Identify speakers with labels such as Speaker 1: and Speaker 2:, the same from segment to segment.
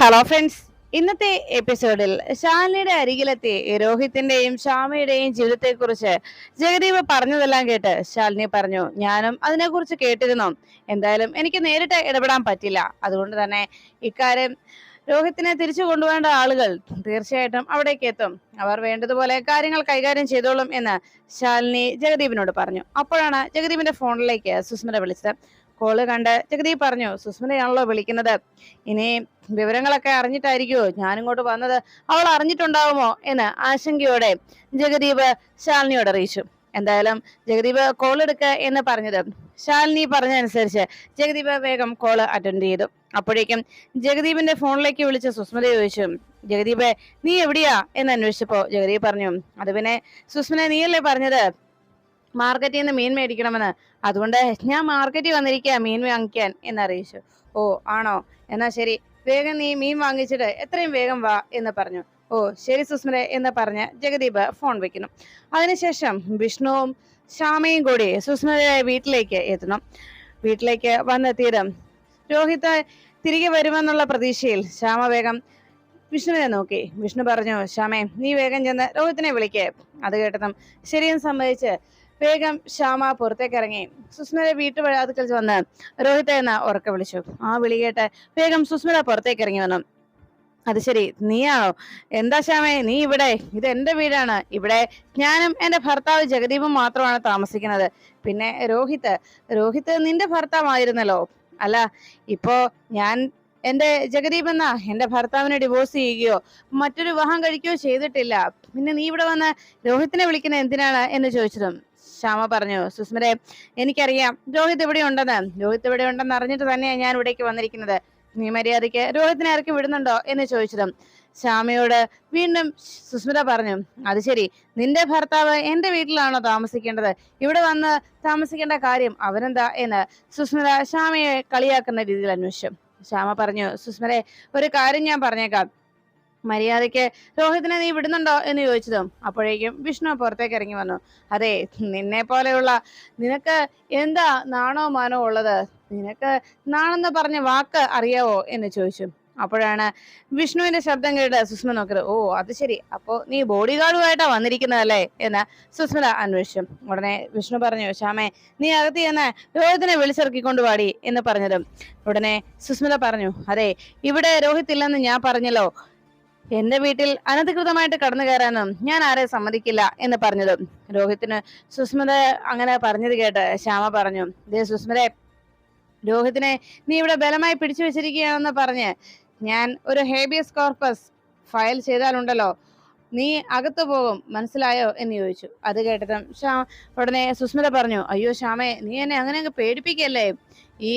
Speaker 1: Hello friends ഇന്നത്തെ എപ്പിസോഡിൽ ശാലിനിയുടെ അരികിലെത്തി രോഹിത്തിന്റെയും ശ്യാമയുടെയും ജീവിതത്തെക്കുറിച്ച് ജഗദീപ് പറഞ്ഞതെല്ലാം കേട്ട് ശാലിനി പറഞ്ഞു ഞാനും അതിനെക്കുറിച്ച് കേട്ടിരുന്നു. എന്തായാലും എനിക്ക് നേരിട്ട് ഇടപെടാൻ പറ്റില്ല. അതുകൊണ്ട് തന്നെ ഇക്കാര്യം രോഹിത്തിനെ തിരിച്ചു കൊണ്ടുപോകേണ്ട ആളുകൾ തീർച്ചയായിട്ടും അവിടേക്ക് എത്തും. അവർ വേണ്ടതുപോലെ കാര്യങ്ങൾ കൈകാര്യം ചെയ്തോളും എന്ന് ശാലിനി ജഗദീപിനോട് പറഞ്ഞു. അപ്പോഴാണ് ജഗദീപിന്റെ ഫോണിലേക്ക് സുസ്മിത വിളിച്ചത്. കോൾ കണ്ട് ജഗതി പറഞ്ഞു സുസ്മിതയാണല്ലോ വിളിക്കുന്നത്. ഇനി വിവരങ്ങളൊക്കെ അറിഞ്ഞിട്ടായിരിക്കുമോ ഞാനിങ്ങോട്ട് വന്നത് അവൾ അറിഞ്ഞിട്ടുണ്ടാവുമോ? എന്ന് ആശങ്കയോടെ ജഗദീപ് ശാലിനിയോട് അറിയിച്ചു. എന്തായാലും ജഗദീപ് കോൾ എടുക്കുക എന്ന് പറഞ്ഞത്. ശാലിനി പറഞ്ഞതനുസരിച്ച് ജഗദീപ് വേഗം കോൾ അറ്റൻഡ് ചെയ്തു. അപ്പോഴേക്കും ജഗദീപിന്റെ ഫോണിലേക്ക് വിളിച്ച് സുസ്മിത ചോദിച്ചു ജഗദീപ് നീ എവിടെയാ? എന്ന് അന്വേഷിച്ചപ്പോ ജഗദീപ് പറഞ്ഞു അത് പിന്നെ സുസ്മിത നീയല്ലേ പറഞ്ഞത്? മാർക്കറ്റിൽ നിന്ന് മീൻ മേടിക്കണമെന്ന്. അതുകൊണ്ട് ഞാൻ മാർക്കറ്റിൽ വന്നിരിക്കുക മീൻ വാങ്ങിക്കാൻ എന്നറിയിച്ചു ഓ ആണോ? എന്നാ ശരി. വേഗം നീ മീൻ വാങ്ങിച്ചിട്ട് എത്രയും വേഗം വാ എന്ന് പറഞ്ഞു. ഓ ശരി സുസ്മരെ എന്ന് പറഞ്ഞ് ജഗദീപ് ഫോൺ വെക്കുന്നു. അതിനുശേഷം വിഷ്ണുവും ശ്യാമയും കൂടി സുസ്മരയായ വീട്ടിലേക്ക് എത്തണം വീട്ടിലേക്ക് വന്നെത്തിയത് രോഹിത് തിരികെ വരുമെന്നുള്ള പ്രതീക്ഷയിൽ ശ്യാമ വേഗം വിഷ്ണുവിനെ നോക്കി. വിഷ്ണു പറഞ്ഞു ശ്യാമേ നീ വേഗം ചെന്ന് രോഹിത്തിനെ വിളിക്കേ. അത് കേട്ടതും ശരിയും സമ്മതിച്ച് വേഗം ശ്യാമ പുറത്തേക്ക് ഇറങ്ങി. സുസ്മിത വീട്ടുവഴാതുക്കൽ വന്ന് രോഹിത എന്ന ഉറക്കെ വിളിച്ചു. ആ വിളി കേട്ട് വേഗം സുസ്മിത പുറത്തേക്ക് ഇറങ്ങി വന്നു. അത് ശരി നീയാണോ? എന്താ ശ്യാമേ നീ ഇവിടെ? ഇത് എന്റെ വീടാണ്. ഇവിടെ ഞാനും എന്റെ ഭർത്താവ് ജഗദീപും മാത്രമാണ് താമസിക്കുന്നത്. പിന്നെ രോഹിത് രോഹിത് നിന്റെ ഭർത്താവായിരുന്നല്ലോ? അല്ല ഇപ്പോ ഞാൻ എന്റെ ജഗദീപ് എന്ന എന്റെ ഭർത്താവിനെ ഡിവോഴ്സ് ചെയ്യുകയോ മറ്റൊരു വിവാഹം കഴിക്കുകയോ ചെയ്തിട്ടില്ല. പിന്നെ നീ ഇവിടെ വന്ന് രോഹിത്തിനെ വിളിക്കുന്ന എന്തിനാണ് എന്ന് ചോദിച്ചതും ശ്യാമ പറഞ്ഞു സുസ്മിരെ എനിക്കറിയാം രോഹിത് ഇവിടെ ഉണ്ടെന്ന് രോഹിത് ഇവിടെ ഉണ്ടെന്ന് അറിഞ്ഞിട്ട് തന്നെയാണ് ഞാൻ ഇവിടേക്ക് വന്നിരിക്കുന്നത്. നീ മര്യാദയ്ക്ക് രോഹിത്തിനെ ആർക്കും വിടുന്നുണ്ടോ? എന്ന് ചോദിച്ചതും ശ്യാമയോട് വീണ്ടും സുസ്മിത പറഞ്ഞു അത് ശരി. നിന്റെ ഭർത്താവ് എന്റെ വീട്ടിലാണോ താമസിക്കേണ്ടത്? ഇവിടെ വന്ന് താമസിക്കേണ്ട കാര്യം അവനെന്താ? എന്ന് സുസ്മിത ശ്യാമയെ കളിയാക്കുന്ന രീതിയിൽ അന്വേഷിച്ചു. ശ്യാമ പറഞ്ഞു സുസ്മിരെ ഒരു കാര്യം ഞാൻ പറഞ്ഞേക്കാം. മര്യാദയ്ക്ക് രോഹിതിനെ നീ വിടുന്നുണ്ടോ? എന്ന് ചോദിച്ചതും അപ്പോഴേക്കും വിഷ്ണു പുറത്തേക്ക് ഇറങ്ങി വന്നു. അതെ നിന്നെ പോലെയുള്ള നിനക്ക് എന്താ നാണോ മാനോ ഉള്ളത്? നിനക്ക് നാണെന്ന് പറഞ്ഞ വാക്ക് അറിയാവോ? എന്ന് ചോദിച്ചു. അപ്പോഴാണ് വിഷ്ണുവിന്റെ ശബ്ദം കേട്ട് സുസ്മ നോക്കിയത്. ഓ അത് ശരി. അപ്പോ നീ ബോഡി ഗാർഡുമായിട്ടാ വന്നിരിക്കുന്നതല്ലേ? എന്ന് സുസ്മിത അന്വേഷിച്ചു. ഉടനെ വിഷ്ണു പറഞ്ഞു ശ്യാമേ നീ അകത്ത് ചെന്ന് രോഹിത്തിനെ വിളിച്ചിറക്കിക്കൊണ്ട് പാടി എന്ന് പറഞ്ഞതും. ഉടനെ സുസ്മിത പറഞ്ഞു അതെ ഇവിടെ രോഹിത് ഇല്ലെന്ന് ഞാൻ പറഞ്ഞല്ലോ. എന്റെ വീട്ടിൽ അനധികൃതമായിട്ട് കടന്നു കയറാനും ഞാൻ ആരെ സമ്മതിക്കില്ല എന്ന് പറഞ്ഞത്. രോഹിത്തിന് സുസ്മിത അങ്ങനെ പറഞ്ഞത് കേട്ട് ശ്യാമ പറഞ്ഞു ദേ സുസ്മിതെ രോഹിത്തിനെ നീ ഇവിടെ ബലമായി പിടിച്ചു വെച്ചിരിക്കുകയാണെന്ന് പറഞ്ഞ് ഞാൻ ഒരു ഹേബിയസ് കോർപ്പസ് ഫയൽ ചെയ്താലുണ്ടല്ലോ നീ അകത്തു പോകും മനസ്സിലായോ? എന്ന് ചോദിച്ചു. അത് കേട്ടതും ശ്യാ ഉടനെ സുസ്മിത പറഞ്ഞു അയ്യോ ശ്യാമേ നീ എന്നെ അങ്ങനെ അങ്ങ് പേടിപ്പിക്കല്ലേ? ഈ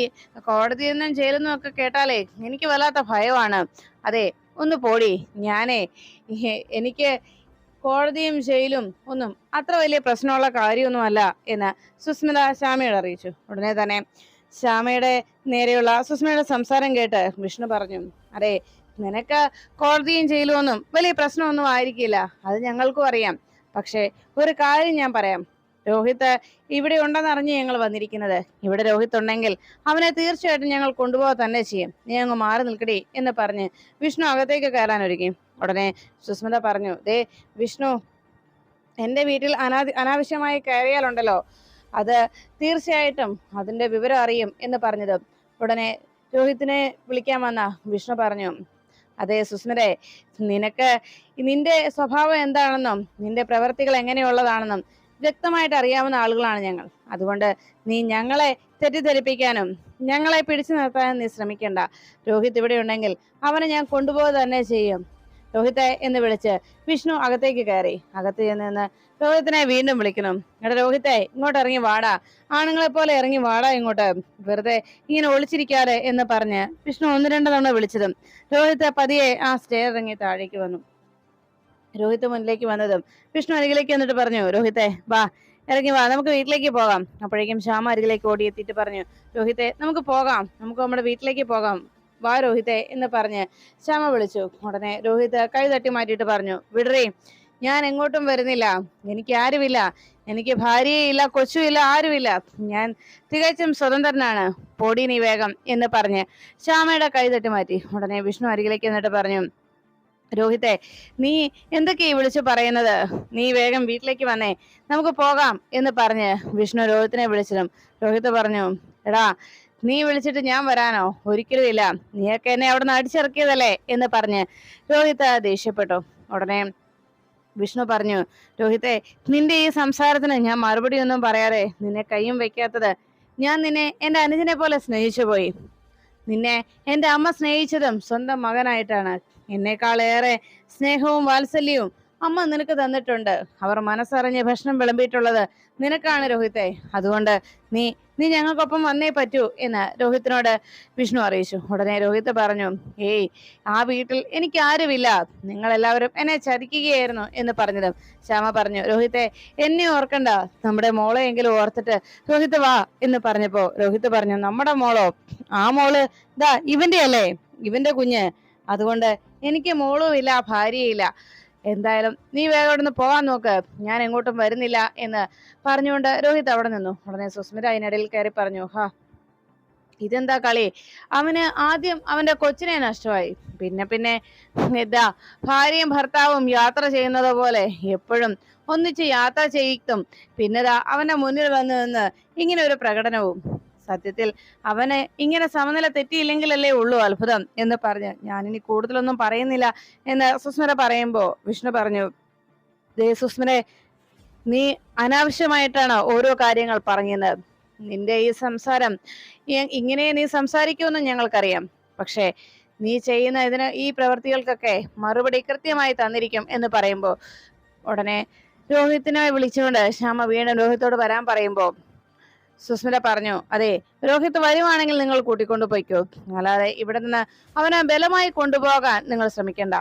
Speaker 1: കോടതിയിൽ നിന്നും ജയിലിൽ നിന്നും ഒക്കെ കേട്ടാലേ എനിക്ക് വല്ലാത്ത ഭയമാണ്. അതെ ഒന്ന് പോടി. ഞാനേ എനിക്ക് കോടതിയും ജയിലും ഒന്നും അത്ര വലിയ പ്രശ്നമുള്ള കാര്യമൊന്നുമല്ല എന്ന് സുസ്മിത ശ്യാമയോട് അറിയിച്ചു. ഉടനെ തന്നെ ശ്യാമയുടെ നേരെയുള്ള സുസ്മിതയുടെ സംസാരം കേട്ട് വിഷ്ണു പറഞ്ഞു അതെ നിനക്ക് കോടതിയും ജയിലും ഒന്നും വലിയ പ്രശ്നമൊന്നും ആയിരിക്കില്ല. അത് ഞങ്ങൾക്കും അറിയാം. പക്ഷേ ഒരു കാര്യം ഞാൻ പറയാം. രോഹിത് ഇവിടെ ഉണ്ടെന്ന് അറിഞ്ഞ് ഞങ്ങൾ വന്നിരിക്കുന്നത്. ഇവിടെ രോഹിത് ഉണ്ടെങ്കിൽ അവനെ തീർച്ചയായിട്ടും ഞങ്ങൾ കൊണ്ടുപോകാൻ തന്നെ ചെയ്യും. നീ അങ്ങ് മാറി നിൽക്കടി എന്ന് പറഞ്ഞ് വിഷ്ണു അകത്തേക്ക് കയറാൻ ഒരുങ്ങി. ഉടനെ സുസ്മിത പറഞ്ഞു ദേ വിഷ്ണു എന്റെ വീട്ടിൽ അനാ അനാവശ്യമായി കയറിയാലുണ്ടല്ലോ. അത് തീർച്ചയായിട്ടും അതിന്റെ വിവരം അറിയും എന്ന് പറഞ്ഞത്. ഉടനെ രോഹിത്തിനെ വിളിക്കാൻ വന്ന വിഷ്ണു പറഞ്ഞു അതെ സുസ്മിതെ നിനക്ക് നിന്റെ സ്വഭാവം എന്താണെന്നും നിന്റെ പ്രവർത്തികൾ എങ്ങനെയുള്ളതാണെന്നും വ്യക്തമായിട്ട് അറിയാവുന്ന ആളുകളാണ് ഞങ്ങൾ. അതുകൊണ്ട് നീ ഞങ്ങളെ തെറ്റിദ്ധരിപ്പിക്കാനും ഞങ്ങളെ പിടിച്ചു നിർത്താനും നീ ശ്രമിക്കണ്ട. രോഹിത് ഇവിടെ ഉണ്ടെങ്കിൽ അവനെ ഞാൻ കൊണ്ടുപോകുക തന്നെ ചെയ്യും. രോഹിത്തെ എന്ന് വിളിച്ച് വിഷ്ണു അകത്തേക്ക് കയറി. അകത്ത് ചെന്ന് രോഹിത്തിനെ വീണ്ടും വിളിക്കണം. എടാ രോഹിത്തെ ഇങ്ങോട്ട് ഇറങ്ങി വാടാ. ആണുങ്ങളെ പോലെ ഇറങ്ങി വാടാ ഇങ്ങോട്ട്. വെറുതെ ഇങ്ങനെ ഒളിച്ചിരിക്കാതെ എന്ന് പറഞ്ഞ് വിഷ്ണു ഒന്ന് രണ്ട് തവണ വിളിച്ചതും രോഹിത്ത് പതിയെ ആ സ്റ്റെയർ ഇറങ്ങി താഴേക്ക് വന്നു. രോഹിത്ത് മുന്നിലേക്ക് വന്നതും. വിഷ്ണു അരികിലേക്ക് വന്നിട്ട് പറഞ്ഞു രോഹിത്തെ വാ ഇറങ്ങി വാ നമുക്ക് വീട്ടിലേക്ക് പോകാം. അപ്പോഴേക്കും ശ്യാമ അരികിലേക്ക് ഓടിയെത്തിയിട്ട് പറഞ്ഞു രോഹിത്തെ നമുക്ക് പോകാം നമുക്ക് നമ്മുടെ വീട്ടിലേക്ക് പോകാം. വാ രോഹിത്തെ എന്ന് പറഞ്ഞ് ശ്യാമ വിളിച്ചു. ഉടനെ രോഹിത് കൈ തട്ടി മാറ്റിയിട്ട് പറഞ്ഞു വിടറേ ഞാൻ എങ്ങോട്ടും വരുന്നില്ല. എനിക്ക് ആരുമില്ല. എനിക്ക് ഭാര്യയില്ല കൊച്ചുമില്ല ആരുമില്ല. ഞാൻ തികച്ചും സ്വതന്ത്രനാണ്. പൊടി നീ വേഗം എന്ന് പറഞ്ഞ് ശ്യാമയുടെ കൈ തട്ടി മാറ്റി. ഉടനെ വിഷ്ണു അരികിലേക്ക് എന്നിട്ട് പറഞ്ഞു രോഹിത്തെ നീ എന്തൊക്കെയാ വിളിച്ചു പറയുന്നത്? നീ വേഗം വീട്ടിലേക്ക് വന്നേ നമുക്ക് പോകാം എന്ന് പറഞ്ഞ് വിഷ്ണു രോഹിത്തിനെ വിളിച്ചതും രോഹിത് പറഞ്ഞു എടാ നീ വിളിച്ചിട്ട് ഞാൻ വരാനോ? ഒരിക്കലും ഇല്ല. നീയൊക്കെ എന്നെ അവിടെ നിന്ന് അടിച്ചിറക്കിയതല്ലേ? എന്ന് പറഞ്ഞ് രോഹിത് ദേഷ്യപ്പെട്ടു. ഉടനെ വിഷ്ണു പറഞ്ഞു രോഹിത്തെ നിന്റെ ഈ സംസാരത്തിന് ഞാൻ മറുപടി ഒന്നും പറയാതെ നിന്നെ കയ്യും വെക്കാത്തത് ഞാൻ നിന്നെ എന്റെ അനുജനെ പോലെ സ്നേഹിച്ചു പോയി. നിന്നെ എന്റെ അമ്മ സ്നേഹിച്ചതും സ്വന്തം മകനായിട്ടാണ്. എന്നേക്കാളേറെ സ്നേഹവും വാത്സല്യവും അമ്മ നിനക്ക് തന്നിട്ടുണ്ട്. അവർ മനസ്സറിഞ്ഞ് ഭക്ഷണം വിളമ്പിയിട്ടുള്ളത് നിനക്കാണ് രോഹിത്തെ. അതുകൊണ്ട് നീ നീ ഞങ്ങൾക്കൊപ്പം വന്നേ പറ്റൂ എന്ന് രോഹിത്തിനോട് വിഷ്ണു അറിയിച്ചു. ഉടനെ രോഹിത്ത് പറഞ്ഞു ഏയ് ആ വീട്ടിൽ എനിക്ക് ആരുമില്ല നിങ്ങൾ എല്ലാവരും എന്നെ ചതിക്കുകയായിരുന്നു എന്ന് പറഞ്ഞതും. ശ്യാമ പറഞ്ഞു രോഹിത്തെ എന്നെ ഓർക്കണ്ട. നമ്മുടെ മോളെയെങ്കിലും ഓർത്തിട്ട് രോഹിത്ത് വാ എന്ന് പറഞ്ഞപ്പോ രോഹിത്ത് പറഞ്ഞു നമ്മുടെ മോളോ? ആ മോൾ ദാ ഇവന്റെ അല്ലേ ഇവന്റെ കുഞ്ഞ്. അതുകൊണ്ട് എനിക്ക് മോളും ഇല്ല ഭാര്യയില്ല എന്തായാലും നീ വേഗം അവിടെ നിന്ന് പോകാൻ നോക്ക്. ഞാൻ എങ്ങോട്ടും വരുന്നില്ല എന്ന് പറഞ്ഞുകൊണ്ട് രോഹിത് അവിടെ നിന്നു. ഉടനെ സുസ്മിത അതിനിടയിൽ കയറി പറഞ്ഞു ഹാ ഇതെന്താ കളി? അവന് ആദ്യം അവന്റെ കൊച്ചിനെ നഷ്ടമായി. പിന്നെ പിന്നെ എന്താ ഭാര്യയും ഭർത്താവും യാത്ര ചെയ്യുന്നത് പോലെ എപ്പോഴും ഒന്നിച്ച് യാത്ര ചെയ്യിക്കും പിന്നെതാ അവന്റെ മുന്നിൽ വന്നു നിന്ന് ഇങ്ങനെ ഒരു പ്രകടനവും സത്യത്തിൽ അവന് ഇങ്ങനെ സമനില തെറ്റിയില്ലെങ്കിലല്ലേ ഉള്ളൂ അത്ഭുതം എന്ന് പറഞ്ഞ് ഞാനിനി കൂടുതലൊന്നും പറയുന്നില്ല എന്ന് സുസ്മര പറയുമ്പോ വിഷ്ണു പറഞ്ഞു ദേ സുസ്മിനെ നീ അനാവശ്യമായിട്ടാണ് ഓരോ കാര്യങ്ങൾ പറഞ്ഞത് നിന്റെ ഈ സംസാരം ഇങ്ങനെ നീ സംസാരിക്കുമെന്ന് ഞങ്ങൾക്കറിയാം. പക്ഷേ നീ ചെയ്യുന്ന ഇതിന് ഈ പ്രവൃത്തികൾക്കൊക്കെ മറുപടി കൃത്യമായി തന്നിരിക്കും എന്ന് പറയുമ്പോൾ ഉടനെ രോഹിത്തിനെ വിളിച്ചുകൊണ്ട് ശ്യാമ വീണ്ടും രോഹിത്തോട് വരാൻ പറയുമ്പോ സുസ്മിത പറഞ്ഞു അതെ രോഹിത് വരുവാണെങ്കിൽ നിങ്ങൾ കൂട്ടിക്കൊണ്ടു പോയിക്കോ. അല്ലാതെ ഇവിടെ നിന്ന് അവനെ ബലമായി കൊണ്ടുപോകാൻ നിങ്ങൾ ശ്രമിക്കണ്ട.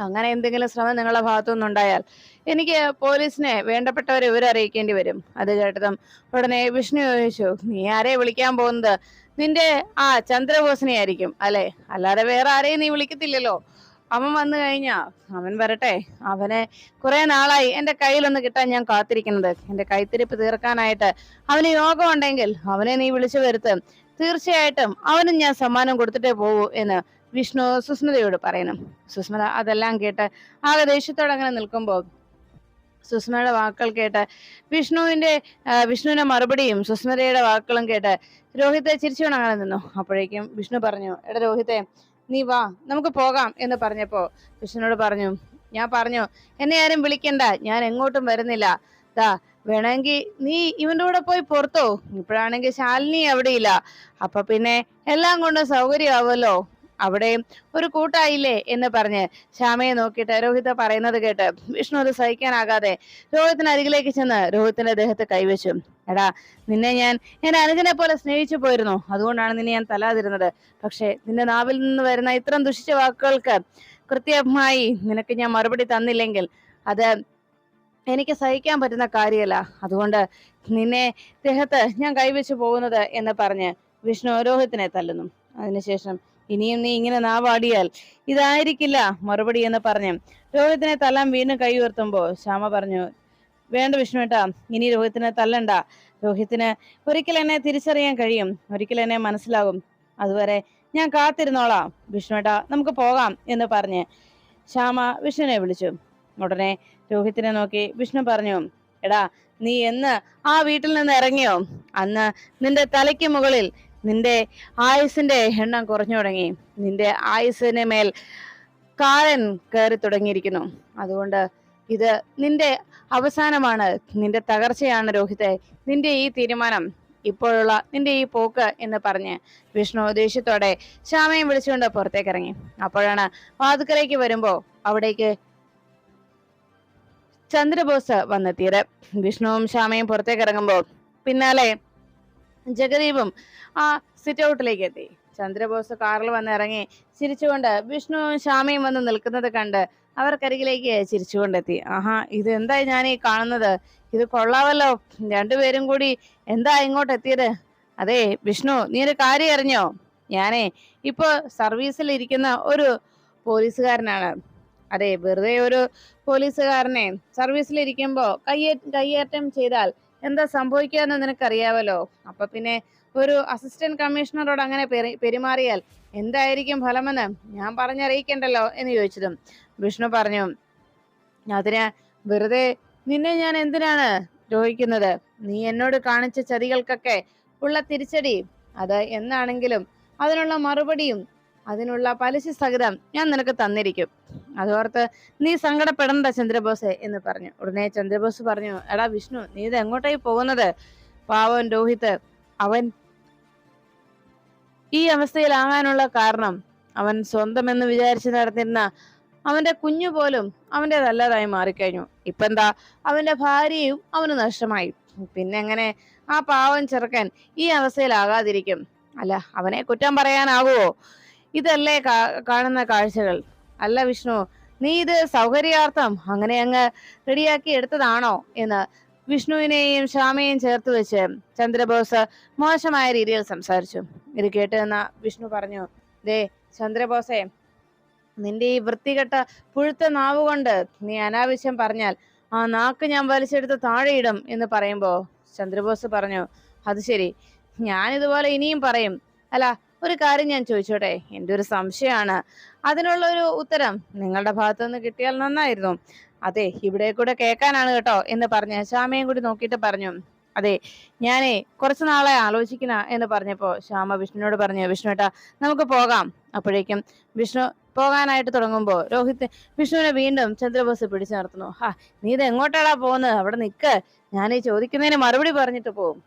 Speaker 1: അങ്ങനെ എന്തെങ്കിലും ശ്രമം നിങ്ങളുടെ ഭാഗത്തുനിന്ന് ഉണ്ടായാൽ എനിക്ക് പോലീസിനെ വേണ്ടപ്പെട്ടവരെ വിവരറിയിക്കേണ്ടി വരും. അത് കേട്ടതും ഉടനെ വിഷ്ണു ചോദിച്ചു നീ ആരെ വിളിക്കാൻ പോകുന്നത്? നിന്റെ ആ ചന്ദ്രബോസിനെ ആയിരിക്കും അല്ലെ? അല്ലാതെ വേറെ ആരെയും നീ വിളിക്കത്തില്ലല്ലോ. അവൻ വന്നു കഴിഞ്ഞാ അവൻ വരട്ടെ. അവനെ കുറെ നാളായി എന്റെ കയ്യിലൊന്ന് കിട്ടാൻ ഞാൻ കാത്തിരിക്കുന്നത്. എന്റെ കൈത്തിരിപ്പ് തീർക്കാനായിട്ട് അവന് യോഗം ഉണ്ടെങ്കിൽ അവനെ നീ വിളിച്ചു വരുത്ത്. തീർച്ചയായിട്ടും അവനും ഞാൻ സമ്മാനം കൊടുത്തിട്ടേ പോകൂ എന്ന് വിഷ്ണു സുസ്മിതയോട് പറയുന്നു. സുസ്മിത അതെല്ലാം കേട്ട് ആകെ ദേഷ്യത്തോടെ അങ്ങനെ നിൽക്കുമ്പോൾ സുസ്മയുടെ വാക്കുകൾ കേട്ട് വിഷ്ണുവിന്റെ വിഷ്ണുവിന്റെ മറുപടിയും സുസ്മിതയുടെ വാക്കുകളും കേട്ട് രോഹിത്തെ ചിരിച്ചുകൊണ്ട് അങ്ങനെ നിന്നു. അപ്പോഴേക്കും വിഷ്ണു പറഞ്ഞു എടാ രോഹിത്തെ നീ വാ നമുക്ക് പോകാം എന്ന് പറഞ്ഞപ്പോ കൃഷ്ണനോട് പറഞ്ഞു ഞാൻ പറഞ്ഞു എന്നെ ആരും വിളിക്കണ്ട ഞാൻ എങ്ങോട്ടും വരുന്നില്ല. ദാ വേണമെങ്കിൽ നീ ഇവന്റെ കൂടെ പോയി പുറത്തോ? ഇപ്പോഴാണെങ്കിൽ ശാലിനി അവിടെയില്ല. അപ്പൊ പിന്നെ എല്ലാം കൊണ്ടും സൗകര്യമാവുമല്ലോ. അവിടെയും ഒരു കൂട്ടായില്ലേ എന്ന് പറഞ്ഞ് ശ്യാമയെ നോക്കിയിട്ട് രോഹിത് പറയുന്നത് കേട്ട് വിഷ്ണു അത് സഹിക്കാനാകാതെ രോഹിത്തിന് അരികിലേക്ക് ചെന്ന് രോഹിത്തിന്റെ ദേഹത്ത് കൈവച്ചു. എടാ നിന്നെ ഞാൻ എന്റെ അനുജനെ പോലെ സ്നേഹിച്ചു പോയിരുന്നു. അതുകൊണ്ടാണ് നിന്നെ ഞാൻ തലാതിരുന്നത് പക്ഷേ നിന്റെ നാവിൽ നിന്ന് വരുന്ന ഇത്തരം ദുഷിച്ച വാക്കുകൾക്ക് കൃത്യമായി നിനക്ക് ഞാൻ മറുപടി തന്നില്ലെങ്കിൽ അത് എനിക്ക് സഹിക്കാൻ പറ്റുന്ന കാര്യമല്ല. അതുകൊണ്ട് നിന്നെ ദേഹത്ത് ഞാൻ കൈവച്ചു പോകുന്നത് എന്ന് പറഞ്ഞ് വിഷ്ണു രോഹിത്തിനെ തല്ലുന്നു. അതിനുശേഷം ഇനിയും നീ ഇങ്ങനെ നാവാടിയാൽ ഇതായിരിക്കില്ല മറുപടി എന്ന് പറഞ്ഞു രോഹിത്തിനെ തല്ലാൻ വീണ്ടും കൈ ഉയർത്തുമ്പോൾ ശ്യാമ പറഞ്ഞു വേണ്ട വിഷ്ണുട്ടാ ഇനി രോഹിത്തിനെ തല്ലണ്ട. രോഹിത്തിന് ഒരിക്കൽ എന്നെ തിരിച്ചറിയാൻ കഴിയും ഒരിക്കൽ എന്നെ മനസ്സിലാകും. അതുവരെ ഞാൻ കാത്തിരുന്നോളാം. വിഷ്ണുവേട്ടാ നമുക്ക് പോകാം എന്ന് പറഞ്ഞ് ശ്യാമ വിഷ്ണുവിനെ വിളിച്ചു. ഉടനെ രോഹിത്തിനെ നോക്കി വിഷ്ണു പറഞ്ഞു എടാ നീ എന്ന് ആ വീട്ടിൽ നിന്ന് ഇറങ്ങിയോ? അന്ന് നിന്റെ തലയ്ക്ക് മുകളിൽ നിന്റെ ആയുസിന്റെ എണ്ണം കുറഞ്ഞു തുടങ്ങി. നിന്റെ ആയുസിന് മേൽ കാലൻ കയറി തുടങ്ങിയിരിക്കുന്നു. അതുകൊണ്ട് ഇത് നിന്റെ അവസാനമാണ്. നിന്റെ തകർച്ചയാണ് രോഹിത്തെ. നിന്റെ ഈ തീരുമാനം ഇപ്പോഴുള്ള നിന്റെ ഈ പോക്ക് എന്ന് പറഞ്ഞ് വിഷ്ണു ദേഷ്യത്തോടെ ശ്യാമയും വിളിച്ചുകൊണ്ട് പുറത്തേക്ക് ഇറങ്ങി അപ്പോഴാണ് വാതുക്കലേക്ക് വരുമ്പോ അവിടേക്ക് ചന്ദ്രബോസ് വന്നെത്തിയത്. വിഷ്ണുവും ശ്യാമയും പുറത്തേക്ക് ഇറങ്ങുമ്പോ പിന്നാലെ ജഗദീപും ആ സിറ്റ് ഔട്ടിലേക്ക് എത്തി ചന്ദ്രബോസ് കാറിൽ വന്ന് ഇറങ്ങി ചിരിച്ചുകൊണ്ട് വിഷ്ണുവും ശ്യാമയും വന്ന് നിൽക്കുന്നത് കണ്ട് അവർക്കരികിലേക്ക് ചിരിച്ചുകൊണ്ടെത്തി. ആഹാ ഇത് എന്തായി ഞാൻ ഈ കാണുന്നത്? ഇത് കൊള്ളാവല്ലോ. രണ്ടുപേരും കൂടി എന്താ ഇങ്ങോട്ട് എത്തിയത് അതെ വിഷ്ണു നീ ഒരു കാര്യം അറിഞ്ഞോ? ഞാനേ ഇപ്പോ സർവീസിൽ ഇരിക്കുന്ന ഒരു പോലീസുകാരനാണ്. അതെ വെറുതെ ഒരു പോലീസുകാരനെ സർവീസിലിരിക്കുമ്പോൾ കയ്യേ കയ്യേറ്റം ചെയ്താൽ എന്താ സംഭവിക്കാന്ന് നിനക്കറിയാവല്ലോ? അപ്പൊ പിന്നെ ഒരു അസിസ്റ്റന്റ് കമ്മീഷണറോട് അങ്ങനെ പെരുമാറിയാൽ എന്തായിരിക്കും ഫലമെന്ന് ഞാൻ പറഞ്ഞറിയിക്കണ്ടല്ലോ എന്ന് ചോദിച്ചതും വിഷ്ണു പറഞ്ഞു. അതിന് വെറുതെ നിന്നെ ഞാൻ എന്തിനാണ് ദ്രോഹിക്കുന്നത്? നീ എന്നോട് കാണിച്ച ചതികൾക്കൊക്കെ ഉള്ള തിരിച്ചടി അത് എന്നാണെങ്കിലും അതിനുള്ള മറുപടിയും അതിനുള്ള പലിശ സഹിതം ഞാൻ നിനക്ക് തന്നിരിക്കും. അതോർത്ത് നീ സങ്കടപ്പെടണ്ട ചന്ദ്രബോസെ എന്ന് പറഞ്ഞു. ഉടനെ ചന്ദ്രബോസ് പറഞ്ഞു എടാ വിഷ്ണു നീ ഇത് എങ്ങോട്ടായി പോകുന്നത്? പാവൻ രോഹിത് അവൻ ഈ അവസ്ഥയിലാകാനുള്ള കാരണം അവൻ സ്വന്തമെന്ന് വിചാരിച്ച് നടന്നിരുന്ന അവന്റെ കുഞ്ഞു പോലും അവന്റെതല്ലാതായി മാറിക്കഴിഞ്ഞു. ഇപ്പൊ എന്താ? അവന്റെ ഭാര്യയും അവന് നഷ്ടമായി. പിന്നെ എങ്ങനെ? ആ പാവൻ ചെറുക്കൻ ഈ അവസ്ഥയിലാകാതിരിക്കും. അല്ല അവനെ കുറ്റം പറയാനാകുമോ ഇതല്ലേ കാണുന്ന കാഴ്ചകൾ. അല്ല വിഷ്ണു നീ ഇത് സൗകര്യാർത്ഥം അങ്ങനെ അങ്ങ് റെഡിയാക്കി എടുത്തതാണോ എന്ന് വിഷ്ണുവിനെയും ശ്യാമയെയും ചേർത്ത് വെച്ച് ചന്ദ്രബോസ് മോശമായ രീതിയിൽ സംസാരിച്ചു. ഇത് കേട്ട് എന്ന വിഷ്ണു പറഞ്ഞു. ദേ ചന്ദ്രബോസെ നിന്റെ ഈ വൃത്തികെട്ട പുഴുത്ത നാവ് കൊണ്ട് നീ അനാവശ്യം പറഞ്ഞാൽ ആ നാക്ക് ഞാൻ വലിച്ചെടുത്ത് താഴെയിടും എന്ന് പറയുമ്പോ ചന്ദ്രബോസ് പറഞ്ഞു അത് ശരി. ഞാൻ ഇതുപോലെ ഇനിയും പറയും. അല്ല ഒരു കാര്യം ഞാൻ ചോദിച്ചോട്ടെ? എന്റെ ഒരു സംശയമാണ് അതിനുള്ള ഒരു ഉത്തരം നിങ്ങളുടെ ഭാഗത്തു നിന്ന് കിട്ടിയാൽ നന്നായിരുന്നു. അതെ ഇവിടെ കൂടെ കേൾക്കാനാണ് കേട്ടോ എന്ന് പറഞ്ഞ് ശ്യാമയും കൂടി നോക്കിയിട്ട് പറഞ്ഞു. അതെ ഞാനേ കുറച്ചു നാളെ ആലോചിക്കുന്ന എന്ന് പറഞ്ഞപ്പോ ശ്യാമ വിഷ്ണുവിനോട് പറഞ്ഞു വിഷ്ണു ഏട്ടാ നമുക്ക് പോകാം. അപ്പോഴേക്കും വിഷ്ണു പോകാനായിട്ട് തുടങ്ങുമ്പോ രോഹിത് വിഷ്ണുവിനെ വീണ്ടും ചന്ദ്രബോസ് പിടിച്ചു നിർത്തുന്നു ഹാ നീ ഇത് എങ്ങോട്ടാടാ പോകുന്നത് അവിടെ നിൽക്ക് ഞാൻ ഈ ചോദിക്കുന്നതിന് മറുപടി പറഞ്ഞിട്ട് പോവും.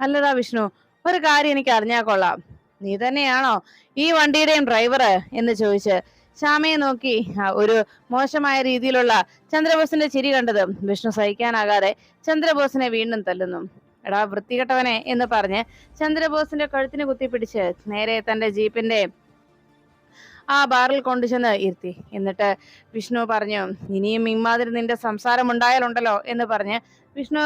Speaker 1: അല്ലടാ വിഷ്ണു ഒരു കാര്യം എനിക്ക് അറിഞ്ഞാ കൊള്ളാം. നീ തന്നെയാണോ ഈ വണ്ടിയുടെയും ഡ്രൈവർ എന്ന് ചോദിച്ച് ശ്യാമയെ നോക്കി ഒരു മോശമായ രീതിയിലുള്ള ചന്ദ്രബോസിന്റെ ചിരി കണ്ടത് വിഷ്ണു സഹിക്കാനാകാതെ ചന്ദ്രബോസിനെ വീണ്ടും തല്ലുന്നു. എടാ വൃത്തികെട്ടവനെ എന്ന് പറഞ്ഞ് ചന്ദ്രബോസിന്റെ കഴുത്തിന് കുത്തിപ്പിടിച്ച് നേരെ തന്റെ ജീപ്പിന്റെ ആ ബാറിൽ കൊണ്ടുചെന്ന് ഇരുത്തി. എന്നിട്ട് വിഷ്ണു പറഞ്ഞു ഇനിയും ഇമാതിരി നിന്റെ സംസാരം ഉണ്ടായാലുണ്ടല്ലോ എന്ന് പറഞ്ഞ് വിഷ്ണു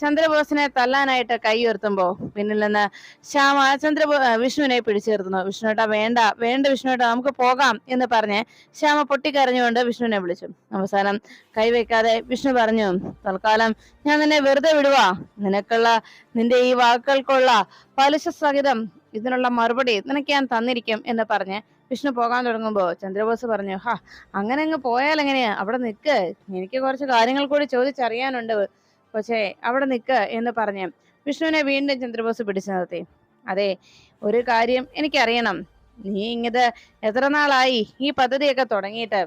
Speaker 1: ചന്ദ്രബോസിനെ തല്ലാനായിട്ട് കൈ ഉയർത്തുമ്പോ പിന്നിൽ നിന്ന് ശ്യാമ ചന്ദ്രബോ വിഷ്ണുവിനെ പിടിച്ചു നിർത്തുന്നു വേണ്ട വേണ്ട വിഷ്ണുവേട്ടാ നമുക്ക് പോകാം എന്ന് പറഞ്ഞ് ശ്യാമ പൊട്ടിക്കരഞ്ഞുകൊണ്ട് വിഷ്ണുവിനെ വിളിച്ചു. അവസാനം കൈവയ്ക്കാതെ വിഷ്ണു പറഞ്ഞു തൽക്കാലം ഞാൻ നിന്നെ വെറുതെ വിടുവാ. നിനക്കുള്ള നിന്റെ ഈ വാക്കുകൾക്കുള്ള പലിശ സഹിതം ഇതിനുള്ള മറുപടി നിനക്ക് ഞാൻ തന്നിരിക്കും എന്ന് പറഞ്ഞ് വിഷ്ണു പോകാൻ തുടങ്ങുമ്പോൾ ചന്ദ്രബോസ് പറഞ്ഞു ഹാ അങ്ങനെ അങ്ങ് പോയാൽ എങ്ങനെയാ? അവിടെ നിൽക്ക് എനിക്ക് കുറച്ച് കാര്യങ്ങൾ കൂടി ചോദിച്ചറിയാനുണ്ട്. പക്ഷേ അവിടെ നിൽക്ക് എന്ന് പറഞ്ഞ് വിഷ്ണുവിനെ വീണ്ടും ചന്ദ്രബോസ് പിടിച്ചു നിർത്തി. അതെ ഒരു കാര്യം എനിക്കറിയണം. നീ ഇങ്ങത് എത്ര നാളായി ഈ പദ്ധതിയൊക്കെ തുടങ്ങിയിട്ട്?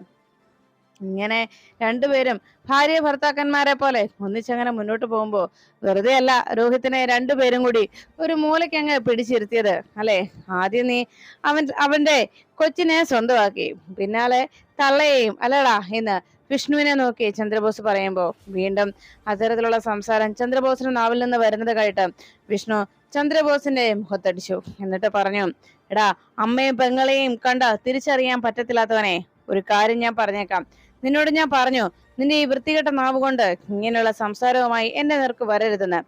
Speaker 1: ഇങ്ങനെ രണ്ടുപേരും ഭാര്യ ഭർത്താക്കന്മാരെ പോലെ ഒന്നിച്ചങ്ങനെ മുന്നോട്ട് പോകുമ്പോ വെറുതെ അല്ല രോഹിത്തിനെ രണ്ടുപേരും കൂടി ഒരു മൂലയ്ക്ക് പിടിച്ചിരുത്തിയത് അല്ലെ? ആദ്യം നീ അവൻ അവന്റെ കൊച്ചിനെ സ്വന്തമാക്കി പിന്നാലെ തള്ളയെയും അല്ലടാ എന്ന് വിഷ്ണുവിനെ നോക്കി ചന്ദ്രബോസ് പറയുമ്പോൾ വീണ്ടും അത്തരത്തിലുള്ള സംസാരം ചന്ദ്രബോസിന് നാവിൽ നിന്ന് വരുന്നത് കേട്ട് വിഷ്ണു ചന്ദ്രബോസിന്റെ മുഖത്തടിച്ചു. എന്നിട്ട് പറഞ്ഞു എടാ അമ്മയും പെങ്ങളെയും കണ്ട തിരിച്ചറിയാൻ പറ്റത്തില്ലാത്തവനെ ഒരു കാര്യം ഞാൻ പറഞ്ഞേക്കാം. നിന്നോട് ഞാൻ പറഞ്ഞു നിന്റെ ഈ വൃത്തികെട്ട നാവ് കൊണ്ട് ഇങ്ങനെയുള്ള സംസാരവുമായി എന്റെ നേർക്ക് വരരുതെന്ന്.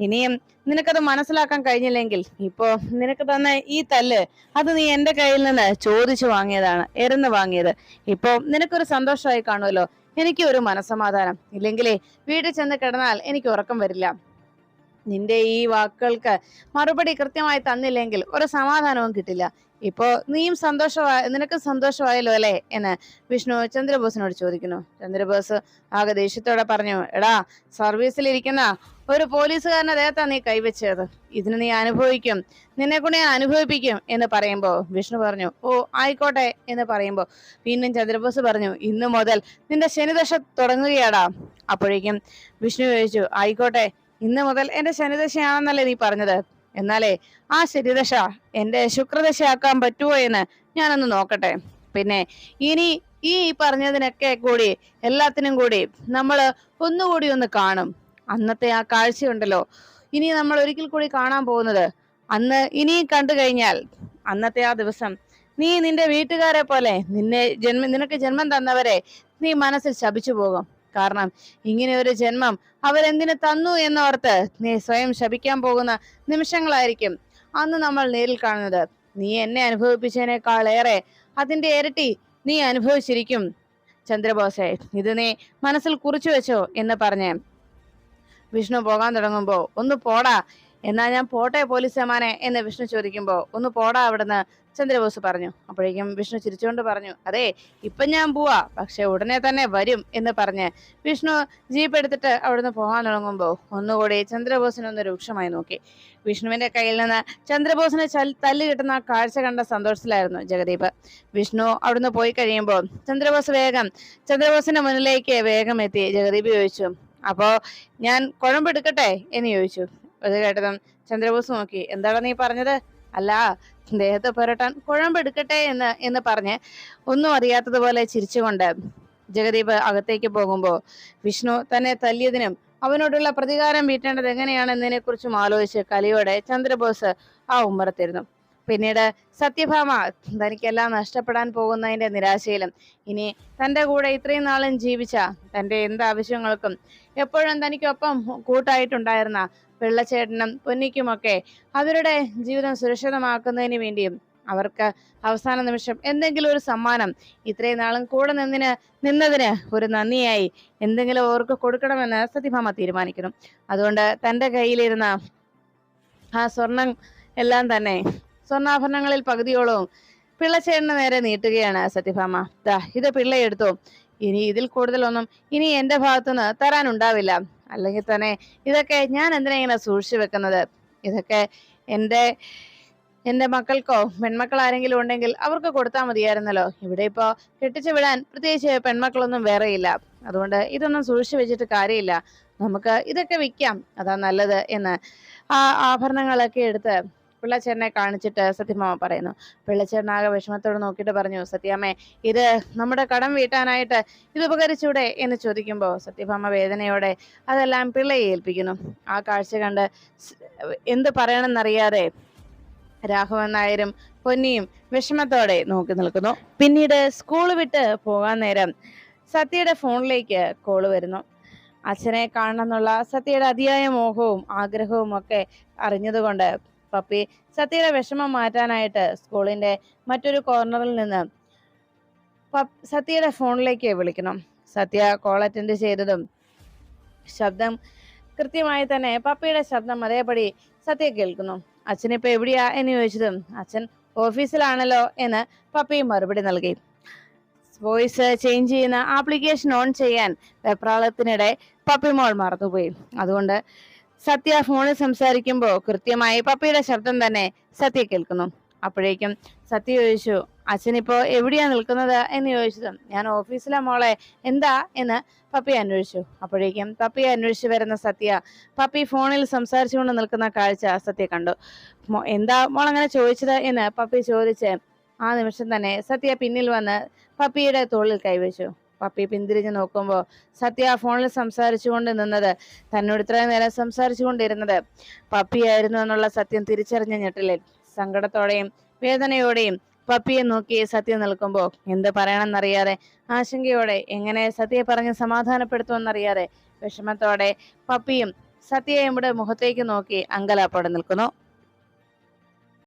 Speaker 1: ഇനിയും നിനക്കത് മനസ്സിലാക്കാൻ കഴിഞ്ഞില്ലെങ്കിൽ ഇപ്പോ നിനക്ക് തന്ന ഈ തല്ല് അത് നീ എന്റെ കയ്യിൽ നിന്ന് ചോദിച്ചു വാങ്ങിയതാണ് എരുന്ന് വാങ്ങിയത്. ഇപ്പോ നിനക്കൊരു സന്തോഷമായി കാണുമല്ലോ. എനിക്ക് ഒരു മനസമാധാനം ഇല്ലെങ്കിലേ വീട്ടിൽ ചെന്ന് കിടന്നാൽ എനിക്ക് ഉറക്കം വരില്ല. നിന്റെ ഈ വാക്കുകൾക്ക് മറുപടി കൃത്യമായി തന്നില്ലെങ്കിൽ ഒരു സമാധാനവും കിട്ടില്ല. ഇപ്പോ നീയും സന്തോഷമായ നിനക്ക് സന്തോഷമായല്ലോ അല്ലേ എന്ന് വിഷ്ണു ചന്ദ്രബോസിനോട് ചോദിക്കുന്നു. ചന്ദ്രബോസ് ആകെ ദേഷ്യത്തോടെ പറഞ്ഞു എടാ സർവീസിലിരിക്കുന്ന ഒരു പോലീസുകാരനെ ദേഹത്താ നീ കൈവച്ചത്. ഇതിന് നീ അനുഭവിക്കും. നിന്നെ കൊണ്ട് ഞാൻ അനുഭവിപ്പിക്കും എന്ന് പറയുമ്പോൾ വിഷ്ണു പറഞ്ഞു ഓ ആയിക്കോട്ടെ എന്ന് പറയുമ്പോൾ വീണ്ടും ചന്ദ്രബോസ് പറഞ്ഞു ഇന്നു മുതൽ നിന്റെ ശനിദശ തുടങ്ങുകയാടാ. അപ്പോഴേക്കും വിഷ്ണു ചോദിച്ചു ആയിക്കോട്ടെ ഇന്ന് മുതൽ എന്റെ ശനിദശയാണെന്നല്ലേ നീ പറഞ്ഞത്? എന്നാലേ ആ ശനിദശ എന്റെ ശുക്രദശയാക്കാൻ പറ്റുമോ എന്ന് ഞാനൊന്ന് നോക്കട്ടെ. പിന്നെ ഇനി ഈ പറഞ്ഞതിനൊക്കെ കൂടി എല്ലാത്തിനും കൂടി നമ്മൾ ഒന്നുകൂടി ഒന്ന് കാണും. അന്നത്തെ ആ കാഴ്ചയുണ്ടല്ലോ. ഇനി നമ്മൾ ഒരിക്കൽ കൂടി കാണാൻ പോകുന്നത്. അന്ന് ഇനി കണ്ടു കഴിഞ്ഞാൽ അന്നത്തെ ആ ദിവസം നീ നിന്റെ വീട്ടുകാരെ പോലെ നിന്നെ ജന്മ നിനക്ക് ജന്മം തന്നവരെ നീ മനസ്സിൽ ശപിച്ചു പോകും. കാരണം ഇങ്ങനെ ഒരു ജന്മം അവരെന്തിനു തന്നു എന്നോർത്ത് നീ സ്വയം ശപിക്കാൻ പോകുന്ന നിമിഷങ്ങളായിരിക്കും അന്ന് നമ്മൾ നേരിൽ കാണുന്നത്. നീ എന്നെ അനുഭവിപ്പിച്ചതിനേക്കാളേറെ അതിന്റെ ഇരട്ടി നീ അനുഭവിച്ചിരിക്കും. ചന്ദ്രബോസെ ഇത് നീ മനസ്സിൽ കുറിച്ചു വെച്ചോ എന്ന് പറഞ്ഞ് വിഷ്ണു പോകാൻ തുടങ്ങുമ്പോൾ ഒന്ന് പോടാ എന്നാ ഞാൻ പോട്ടെ പോലീസ് സമാനെ എന്ന് വിഷ്ണു ചോദിക്കുമ്പോൾ ഒന്ന് പോടാ അവിടുന്ന് ചന്ദ്രബോസ് പറഞ്ഞു. അപ്പോഴേക്കും വിഷ്ണു ചിരിച്ചുകൊണ്ട് പറഞ്ഞു അതെ ഇപ്പൊ ഞാൻ പോവാ പക്ഷെ ഉടനെ തന്നെ വരും എന്ന് പറഞ്ഞ് വിഷ്ണു ജീപ്പ് എടുത്തിട്ട് അവിടുന്ന് പോകാൻ തുടങ്ങുമ്പോ ഒന്നുകൂടി ചന്ദ്രബോസിനെ ഒന്ന് രൂക്ഷമായി നോക്കി. വിഷ്ണുവിന്റെ കയ്യിൽ നിന്ന് ചന്ദ്രബോസിന് തല്ല് കിട്ടുന്ന കാഴ്ച കണ്ട സന്തോഷത്തിലായിരുന്നു ജഗദീപ്. വിഷ്ണു അവിടുന്ന് പോയി കഴിയുമ്പോൾ ചന്ദ്രബോസ് വേഗം ചന്ദ്രബോസിന്റെ മുന്നിലേക്ക് വേഗം എത്തി. ജഗദീപ് ചോദിച്ചു അപ്പോ ഞാൻ കുഴമ്പെടുക്കട്ടെ എന്ന് ചോദിച്ചു. അത് കേട്ടതും ചന്ദ്രബോസ് നോക്കി. എന്താണ് നീ പറഞ്ഞത്? അല്ല ദേഹത്ത് പുരട്ടാൻ കുഴമ്പെടുക്കട്ടെ എന്ന് എന്ന് പറഞ്ഞ് ഒന്നും അറിയാത്തതുപോലെ ചിരിച്ചുകൊണ്ട് ജഗദീപ് അകത്തേക്ക് പോകുമ്പോൾ വിഷ്ണു തന്നെ തല്ലിയതിനും അവനോടുള്ള പ്രതികാരം വീട്ടേണ്ടത് എങ്ങനെയാണെന്നതിനെ കുറിച്ചും ആലോചിച്ച് കലിയോടെ ചന്ദ്രബോസ് ആ ഉമ്മറത്തിരുന്നു പിന്നീട് സത്യഭാമ തനിക്കെല്ലാം നഷ്ടപ്പെടാൻ പോകുന്നതിന്റെ നിരാശയിലും. ഇനി തന്റെ കൂടെ ഇത്രയും നാളും ജീവിച്ച തന്റെ എന്ത് ആവശ്യങ്ങൾക്കും എപ്പോഴും തനിക്കൊപ്പം കൂട്ടായിട്ടുണ്ടായിരുന്ന പിള്ളച്ചേട്ടനും പൊന്നിക്കുമൊക്കെ അവരുടെ ജീവിതം സുരക്ഷിതമാക്കുന്നതിന് വേണ്ടിയും അവർക്ക് അവസാന നിമിഷം എന്തെങ്കിലും ഒരു സമ്മാനം ഇത്രയും നാളും കൂടെ നിന്നിന് നിന്നതിന് ഒരു നന്ദിയായി എന്തെങ്കിലും അവർക്ക് കൊടുക്കണമെന്ന് സത്യഭാമ തീരുമാനിക്കുന്നു. അതുകൊണ്ട് തന്റെ കയ്യിലിരുന്ന ആ സ്വർണം എല്ലാം തന്നെ സ്വർണാഭരണങ്ങളിൽ പകുതിയോളവും പിള്ളച്ചേട്ടന് നേരെ നീട്ടുകയാണ് സത്യഭാമ. ദാ ഇത് പിള്ളയെടുത്തു. ഇനി ഇതിൽ കൂടുതലൊന്നും ഇനി എന്റെ ഭാഗത്തുനിന്ന് തരാനുണ്ടാവില്ല. അല്ലെങ്കിൽ തന്നെ ഇതൊക്കെ ഞാൻ എന്തിനാ ഇങ്ങനെ സൂക്ഷിച്ചു വെക്കുന്നത്? ഇതൊക്കെ എന്റെ എന്റെ മക്കൾക്കോ പെൺമക്കൾ ആരെങ്കിലും ഉണ്ടെങ്കിൽ അവർക്ക് കൊടുത്താൽ മതിയായിരുന്നല്ലോ. ഇവിടെ ഇപ്പോ കെട്ടിച്ചു വിടാൻ പ്രത്യേകിച്ച് പെൺമക്കളൊന്നും വേറെയില്ല. അതുകൊണ്ട് ഇതൊന്നും സൂക്ഷിച്ചു വെച്ചിട്ട് കാര്യമില്ല. നമുക്ക് ഇതൊക്കെ വിൽക്കാം. അതാ നല്ലത് എന്ന് ആ ആഭരണങ്ങളൊക്കെ എടുത്ത് പിള്ളച്ചേട്ടനെ കാണിച്ചിട്ട് സത്യമാമ പറയുന്നു. പിള്ളച്ചേട്ടൻ വിഷമത്തോട് നോക്കിയിട്ട് പറഞ്ഞു സത്യാമ്മേ ഇത് നമ്മുടെ കടം വീട്ടാനായിട്ട് ഇത് ഉപകരിച്ചൂടെ? എന്ന് ചോദിക്കുമ്പോൾ സത്യഭാമ വേദനയോടെ അതെല്ലാം പിള്ളയെ ഏൽപ്പിക്കുന്നു. ആ കാഴ്ച കണ്ട് എന്ത് പറയണമെന്നറിയാതെ രാഘവൻ നായരും പൊന്നിയും വിഷമത്തോടെ നോക്കി നിൽക്കുന്നു. പിന്നീട് സ്കൂൾ വിട്ട് പോകാൻ നേരം സത്യയുടെ ഫോണിലേക്ക് കോൾ വരുന്നു. അച്ഛനെ കാണണമെന്നുള്ള സത്യയുടെ അതിയായ മോഹവും ആഗ്രഹവും ഒക്കെ അറിഞ്ഞതുകൊണ്ട് പപ്പി സത്യയുടെ വിഷമം മാറ്റാനായിട്ട് സ്കൂളിന്റെ മറ്റൊരു കോർണറിൽ നിന്ന് സത്യയുടെ ഫോണിലേക്ക് വിളിക്കണം. സത്യ കോൾ അറ്റൻഡ് ചെയ്തതും ശബ്ദം കൃത്യമായി തന്നെ പപ്പിയുടെ ശബ്ദം അതേപടി സത്യ കേൾക്കുന്നു. അച്ഛൻ ഇപ്പൊ എവിടെയാ എന്ന് ചോദിച്ചതും അച്ഛൻ ഓഫീസിലാണല്ലോ എന്ന് പപ്പി മറുപടി നൽകി. വോയിസ് ചേഞ്ച് ചെയ്യുന്ന ആപ്ലിക്കേഷൻ ഓൺ ചെയ്യാൻ വെപ്രാളത്തിനിടെ പപ്പി മോൾ മറന്നുപോയി. അതുകൊണ്ട് സത്യ ഫോണിൽ സംസാരിക്കുമ്പോൾ കൃത്യമായി പപ്പിയുടെ ശബ്ദം തന്നെ സത്യ കേൾക്കുന്നു. അപ്പോഴേക്കും സത്യ ചോദിച്ചു അച്ഛനിപ്പോ എവിടെയാ നിൽക്കുന്നത്? എന്ന് ചോദിച്ചതും ഞാൻ ഓഫീസിലെ മോളെ. എന്താ? എന്ന് പപ്പി അന്വേഷിച്ചു. അപ്പോഴേക്കും പപ്പി അന്വേഷിച്ചു വരുന്ന സത്യ പപ്പി ഫോണിൽ സംസാരിച്ചുകൊണ്ട് നിൽക്കുന്ന കാഴ്ച സത്യ കണ്ടു. എന്താ മോൾ അങ്ങനെ ചോദിച്ചത്? എന്ന് പപ്പി ചോദിച്ച് ആ നിമിഷം തന്നെ. സത്യ പിന്നിൽ വന്ന് പപ്പിയുടെ തോളിൽ കൈവച്ചു. പപ്പി പിന്തിരിഞ്ഞ് നോക്കുമ്പോൾ സത്യ ഫോണിൽ സംസാരിച്ചുകൊണ്ട് നിന്നത് തന്നോട് ഇത്രയും നേരം സംസാരിച്ചുകൊണ്ടിരുന്നത്. പപ്പിയായിരുന്നു എന്നുള്ള സത്യം തിരിച്ചറിഞ്ഞ ഞെട്ടലിൽ സങ്കടത്തോടെയും വേദനയോടെയും പപ്പിയെ നോക്കി സത്യ നിൽക്കുമ്പോൾ എന്ത് പറയണമെന്നറിയാതെ ആശങ്കയോടെ എങ്ങനെ സത്യയെ പറഞ്ഞ് സമാധാനപ്പെടുത്തുമെന്നറിയാതെ വിഷമത്തോടെ പപ്പിയും സത്യയും ഇവിടെ മുഖത്തേക്ക് നോക്കി അങ്കലാപ്പോടെ നിൽക്കുന്നു.